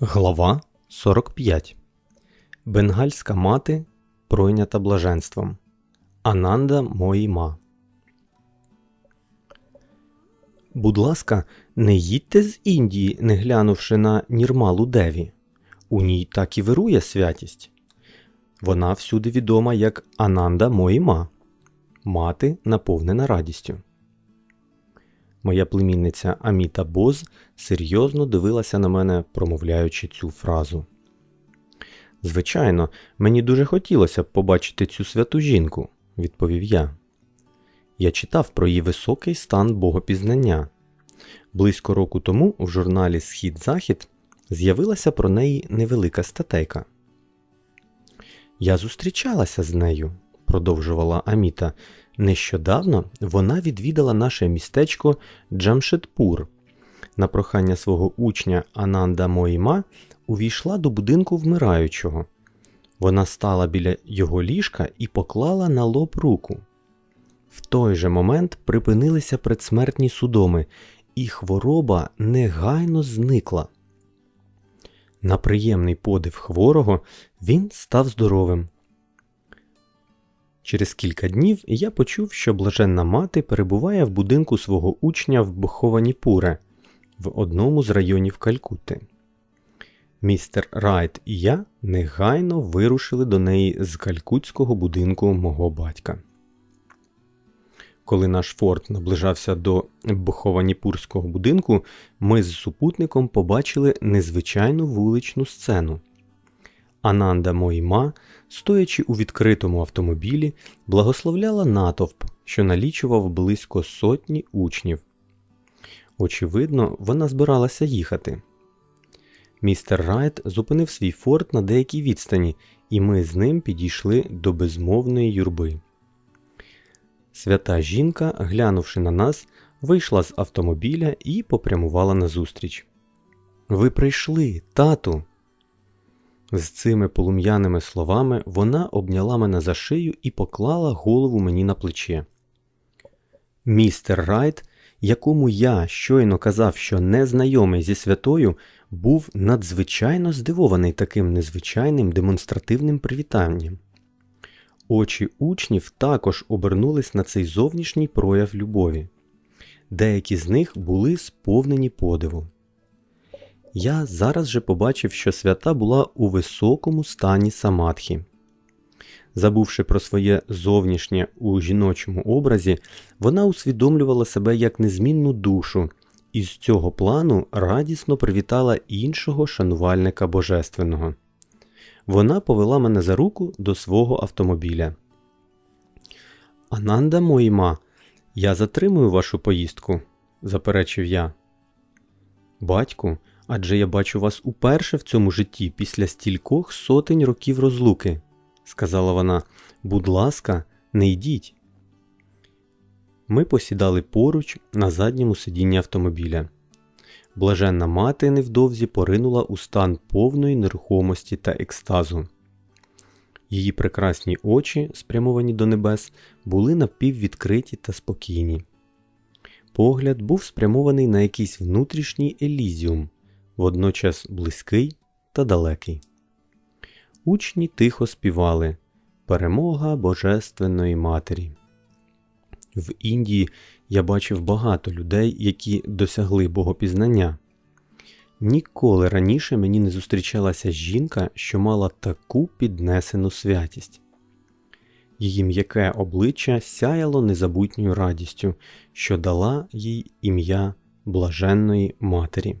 Глава 45 Бенгальська мати пройнята блаженством. Ананда Моїма. Будь ласка, не їдьте з Індії, не глянувши на Нірмалу Деві. У ній так і вирує святість. Вона всюди відома як Ананда Моїма. Мати наповнена радістю. Моя племінниця Аміта Боз серйозно дивилася на мене, промовляючи цю фразу. Звичайно, мені дуже хотілося б побачити цю святу жінку, відповів я. Я читав про її високий стан богопізнання. Близько року тому в журналі Схід-Захід з'явилася про неї невелика статейка. Я зустрічалася з нею, продовжувала Аміта, Нещодавно вона відвідала наше містечко Джамшедпур. На прохання свого учня Ананда Моїма увійшла до будинку вмираючого. Вона стала біля його ліжка і поклала на лоб руку. В той же момент припинилися предсмертні судоми, і хвороба негайно зникла. На приємний подив хворого він став здоровим. Через кілька днів я почув, що блаженна мати перебуває в будинку свого учня в Бхованіпуре в одному з районів Калькутти. Містер Райт і я негайно вирушили до неї з калькутського будинку мого батька. Коли наш форт наближався до Бхованіпурського будинку, ми з супутником побачили незвичайну вуличну сцену. Ананда Моїма, стоячи у відкритому автомобілі, благословляла натовп, що налічував близько сотні учнів. Очевидно, вона збиралася їхати. Містер Райт зупинив свій форт на деякій відстані, і ми з ним підійшли до безмовної юрби. Свята жінка, глянувши на нас, вийшла з автомобіля і попрямувала назустріч. Ви прийшли, тату. З цими полум'яними словами вона обняла мене за шию і поклала голову мені на плече. Містер Райт, якому я щойно казав, що незнайомий зі святою, був надзвичайно здивований таким незвичайним демонстративним привітанням. Очі учнів також обернулись на цей зовнішній прояв любові. Деякі з них були сповнені подиву. Я зараз же побачив, що свята була у високому стані самадхі. Забувши про своє зовнішнє у жіночому образі, вона усвідомлювала себе як незмінну душу і з цього плану радісно привітала іншого шанувальника божественного. Вона повела мене за руку до свого автомобіля. Ананда Моїма, я затримую вашу поїздку, заперечив я. Батьку, Адже я бачу вас уперше в цьому житті після стількох сотень років розлуки, сказала вона. Будь ласка, не йдіть. Ми посідали поруч на задньому сидінні автомобіля. Блаженна мати невдовзі поринула у стан повної нерухомості та екстазу. Її прекрасні очі, спрямовані до небес, були напіввідкриті та спокійні. Погляд був спрямований на якийсь внутрішній елізіум, водночас близький та далекий. Учні тихо співали Перемога Божественної Матері. В Індії я бачив багато людей, які досягли богопізнання. Ніколи раніше мені не зустрічалася жінка, що мала таку піднесену святість. Її м'яке обличчя сяяло незабутньою радістю, що дала їй ім'я Блаженної Матері.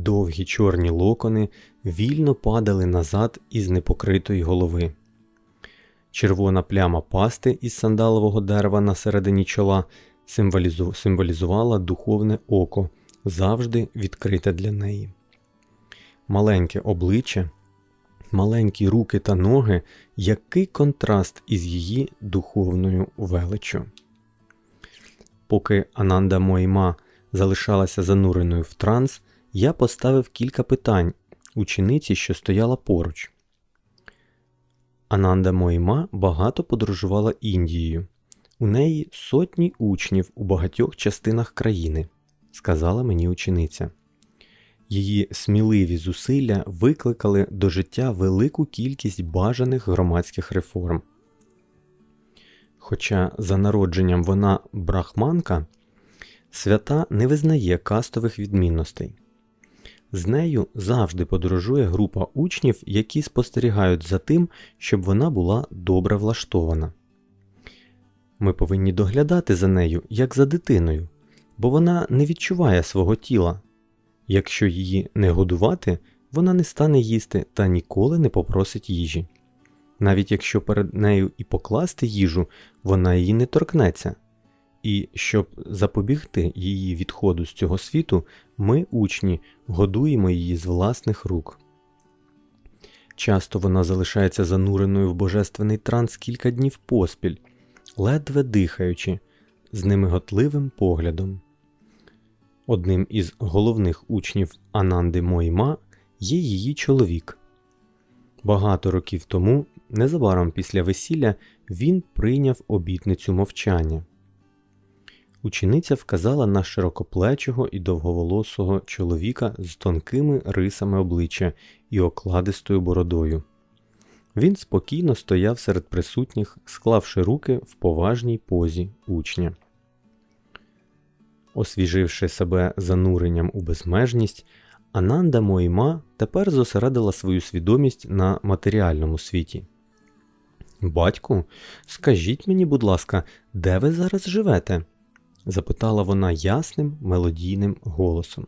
Довгі чорні локони вільно падали назад із непокритої голови. Червона пляма пасти із сандалового дерева на середині чола символізувала духовне око, завжди відкрите для неї. Маленьке обличчя, маленькі руки та ноги, який контраст із її духовною величчю. Поки Ананда Моїма залишалася зануреною в транс, я поставив кілька питань учениці, що стояла поруч. Ананда Моїма багато подорожувала Індією. У неї сотні учнів у багатьох частинах країни, сказала мені учениця. Її сміливі зусилля викликали до життя велику кількість бажаних громадських реформ. Хоча за народженням вона брахманка, свята не визнає кастових відмінностей. З нею завжди подорожує група учнів, які спостерігають за тим, щоб вона була добре влаштована. Ми повинні доглядати за нею, як за дитиною, бо вона не відчуває свого тіла. Якщо її не годувати, вона не стане їсти та ніколи не попросить їжі. Навіть якщо перед нею і покласти їжу, вона її не торкнеться. І щоб запобігти її відходу з цього світу, ми, учні, годуємо її з власних рук. Часто вона залишається зануреною в божественний транс кілька днів поспіль, ледве дихаючи, з немиготливим поглядом. Одним із головних учнів Ананди Моїма є її чоловік. Багато років тому, незабаром після весілля, він прийняв обітницю мовчання. Учениця вказала на широкоплечого і довговолосого чоловіка з тонкими рисами обличчя і окладистою бородою. Він спокійно стояв серед присутніх, склавши руки в поважній позі учня. Освіживши себе зануренням у безмежність, Ананда Моїма тепер зосередила свою свідомість на матеріальному світі. Батьку, скажіть мені, будь ласка, де ви зараз живете? Запитала вона ясним мелодійним голосом.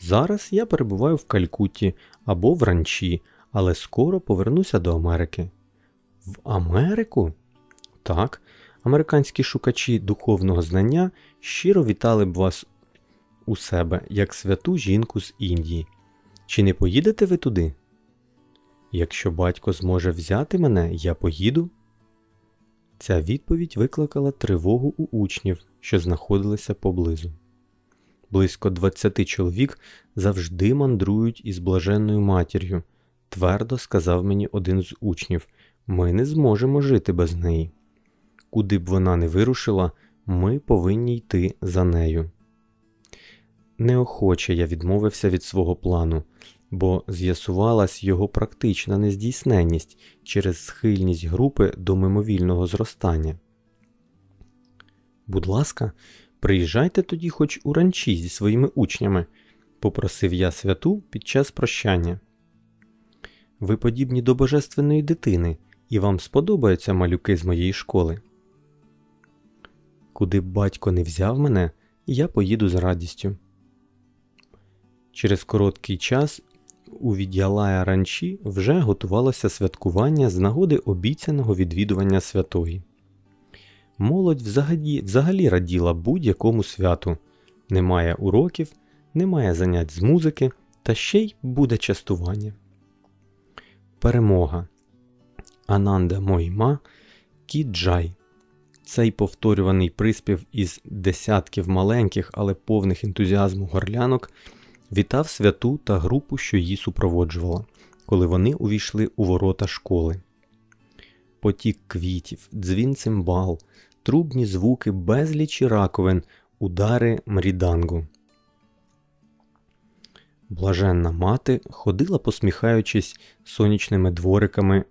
Зараз я перебуваю в Калькутті або в ранчі, але скоро повернуся до Америки. В Америку? Так, американські шукачі духовного знання щиро вітали б вас у себе як святу жінку з Індії. Чи не поїдете ви туди? Якщо батько зможе взяти мене, я поїду. Ця відповідь викликала тривогу у учнів, що знаходилися поблизу. Близько 20 чоловік завжди мандрують із блаженною матір'ю, твердо сказав мені один з учнів ми не зможемо жити без неї. Куди б вона не вирушила, ми повинні йти за нею. Неохоче я відмовився від свого плану, бо з'ясувалась його практична нездійсненність через схильність групи до мимовільного зростання. Будь ласка, приїжджайте тоді хоч у ранчі зі своїми учнями, попросив я святу під час прощання. Ви подібні до божественної дитини, і вам сподобаються малюки з моєї школи. Куди б батько не взяв мене, я поїду з радістю. Через короткий час у віддялая ранчі вже готувалося святкування з нагоди обіцяного відвідування святої. Молодь взагалі, взагалі раділа будь-якому святу. Немає уроків, немає занять з музики, та ще й буде частування. Перемога. Ананда Мойма Кіджай. Цей повторюваний приспів із десятків маленьких, але повних ентузіазму горлянок вітав святу та групу, що її супроводжувала, коли вони увійшли у ворота школи. Потік квітів, дзвін цимбал, трубні звуки, безлічі раковин, удари мрідангу. Блаженна мати ходила, посміхаючись сонячними двориками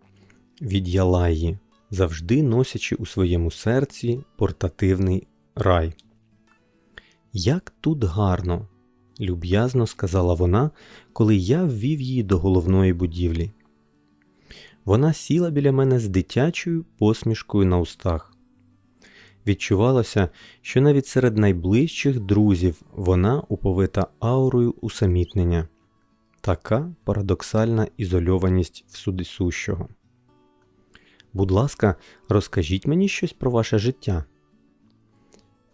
від Ялаї, завжди носячи у своєму серці портативний рай. Як тут гарно! Люб'язно сказала вона, коли я ввів її до головної будівлі. Вона сіла біля мене з дитячою посмішкою на устах. Відчувалося, що навіть серед найближчих друзів вона уповита аурою усамітнення, така парадоксальна ізольованість всудисущого. Будь ласка, розкажіть мені щось про ваше життя.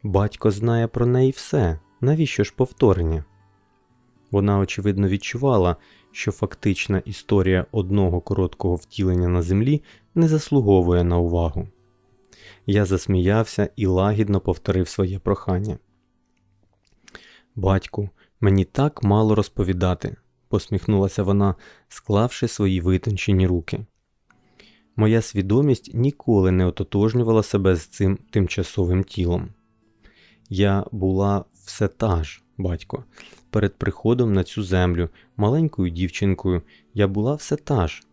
Батько знає про неї все, навіщо ж повторення? Вона, очевидно, відчувала, що фактична історія одного короткого втілення на землі не заслуговує на увагу. Я засміявся і лагідно повторив своє прохання. Батьку, мені так мало розповідати, посміхнулася вона, склавши свої витончені руки. Моя свідомість ніколи не ототожнювала себе з цим тимчасовим тілом. Я була все та ж, батько. Перед приходом на цю землю, маленькою дівчинкою, я була все та ж.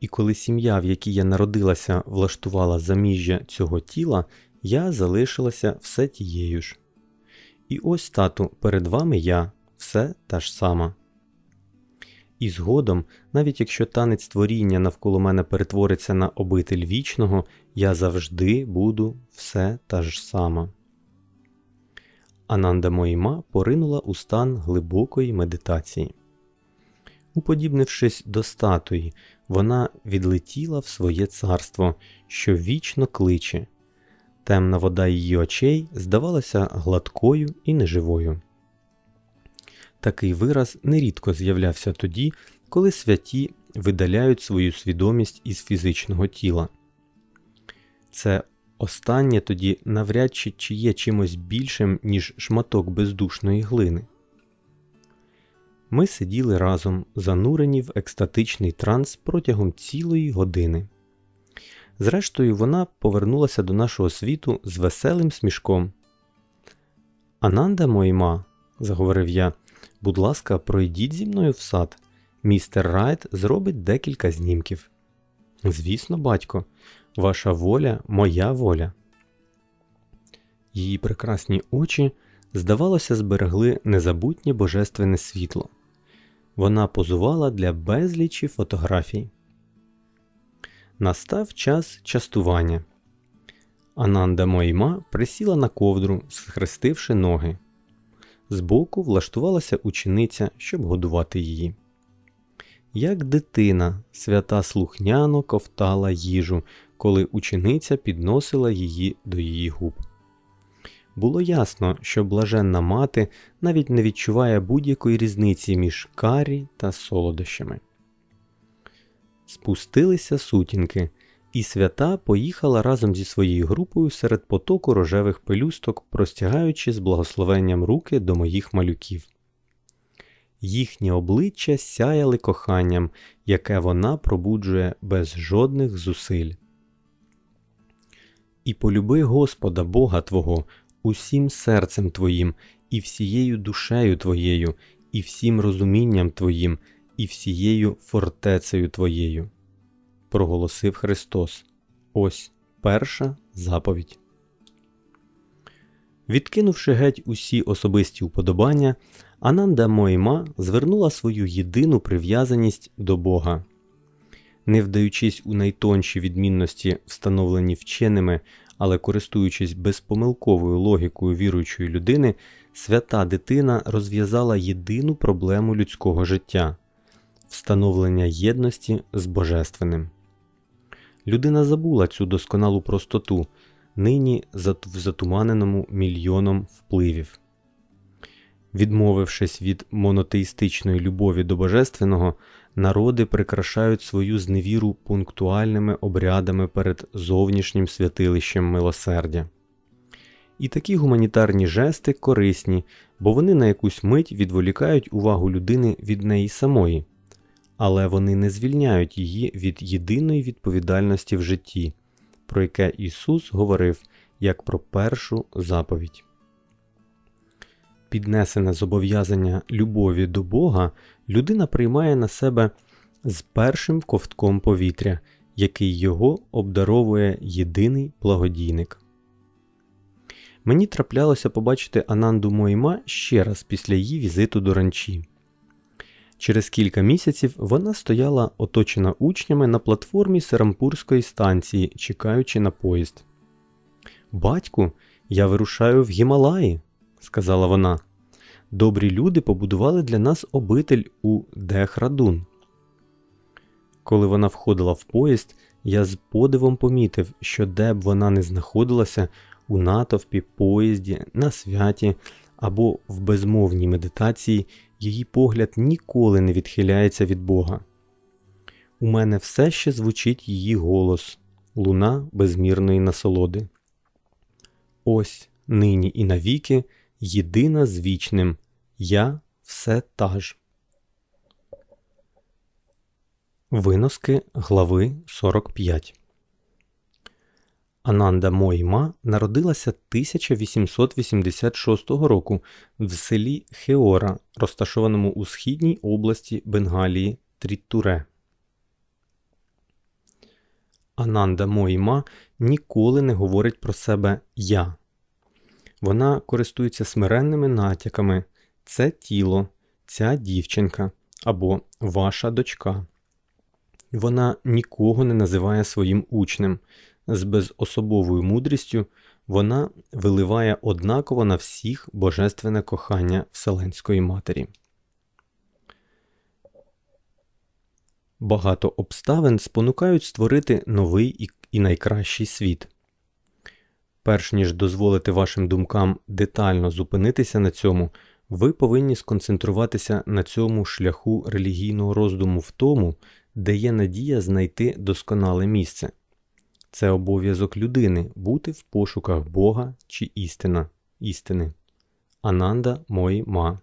І коли сім'я, в якій я народилася, влаштувала заміжжя цього тіла, я залишилася все тією ж. І ось, тату, перед вами я, все та ж сама. І згодом, навіть якщо танець творіння навколо мене перетвориться на обитель вічного, я завжди буду все та ж сама. Ананда Моїма поринула у стан глибокої медитації. Уподібнившись до статуї, вона відлетіла в своє царство, що вічно кличе. Темна вода її очей здавалася гладкою і неживою. Такий вираз нерідко з'являвся тоді, коли святі видаляють свою свідомість із фізичного тіла. Це останнє тоді навряд чи, чи є чимось більшим, ніж шматок бездушної глини. Ми сиділи разом, занурені в екстатичний транс протягом цілої години. Зрештою, вона повернулася до нашого світу з веселим смішком. Ананда Мойма, заговорив я, будь ласка, пройдіть зі мною в сад. Містер Райт зробить декілька знімків. Звісно, батько, ваша воля моя воля. Її прекрасні очі, здавалося, зберегли незабутнє божественне світло. Вона позувала для безлічі фотографій. Настав час частування. Ананда Мойма присіла на ковдру, схрестивши ноги. Збоку влаштувалася учениця, щоб годувати її. Як дитина, свята слухняно ковтала їжу, коли учениця підносила її до її губ. Було ясно, що блаженна мати навіть не відчуває будь-якої різниці між карі та солодощами. Спустилися сутінки, і свята поїхала разом зі своєю групою серед потоку рожевих пелюсток, простягаючи з благословенням руки до моїх малюків. Їхні обличчя сяяли коханням, яке вона пробуджує без жодних зусиль. І полюби Господа Бога Твого усім серцем Твоїм, і всією душею Твоєю, і всім розумінням Твоїм, і всією фортецею Твоєю. Проголосив Христос. Ось перша заповідь. Відкинувши геть усі особисті уподобання, Ананда Моїма звернула свою єдину прив'язаність до Бога. Не вдаючись у найтонші відмінності, встановлені вченими, але користуючись безпомилковою логікою віруючої людини, свята дитина розв'язала єдину проблему людського життя встановлення єдності з Божественним. Людина забула цю досконалу простоту, нині в затуманеному мільйоном впливів. Відмовившись від монотеїстичної любові до Божественного, народи прикрашають свою зневіру пунктуальними обрядами перед зовнішнім святилищем милосердя. І такі гуманітарні жести корисні, бо вони на якусь мить відволікають увагу людини від неї самої, але вони не звільняють її від єдиної відповідальності в житті, про яке Ісус говорив як про першу заповідь. Піднесене зобов'язання любові до Бога людина приймає на себе з першим ковтком повітря, який його обдаровує єдиний благодійник. Мені траплялося побачити Ананду Моїма ще раз після її візиту до ранчі. Через кілька місяців вона стояла оточена учнями на платформі Серампурської станції, чекаючи на поїзд. Батьку, я вирушаю в Гімалаї, сказала вона. Добрі люди побудували для нас обитель у Дехрадун. Коли вона входила в поїзд, я з подивом помітив, що де б вона не знаходилася у натовпі, поїзді, на святі або в безмовній медитації, її погляд ніколи не відхиляється від Бога. У мене все ще звучить її голос, луна безмірної насолоди. Ось нині і навіки єдина з вічним Я все та ж. Виноски глави 45 Ананда Мойма народилася 1886 року в селі Хеора, розташованому у східній області Бенгалії Тріттуре. Ананда Мойма ніколи не говорить про себе Я. Вона користується смиренними натяками це тіло, ця дівчинка або ваша дочка. Вона нікого не називає своїм учнем. З безособовою мудрістю вона виливає однаково на всіх божественне кохання Вселенської Матері. Багато обставин спонукають створити новий і- найкращий світ. Перш ніж дозволити вашим думкам детально зупинитися на цьому, ви повинні сконцентруватися на цьому шляху релігійного роздуму в тому, де є надія знайти досконале місце. Це обов'язок людини бути в пошуках Бога чи істина, істини. Ананда Мої Ма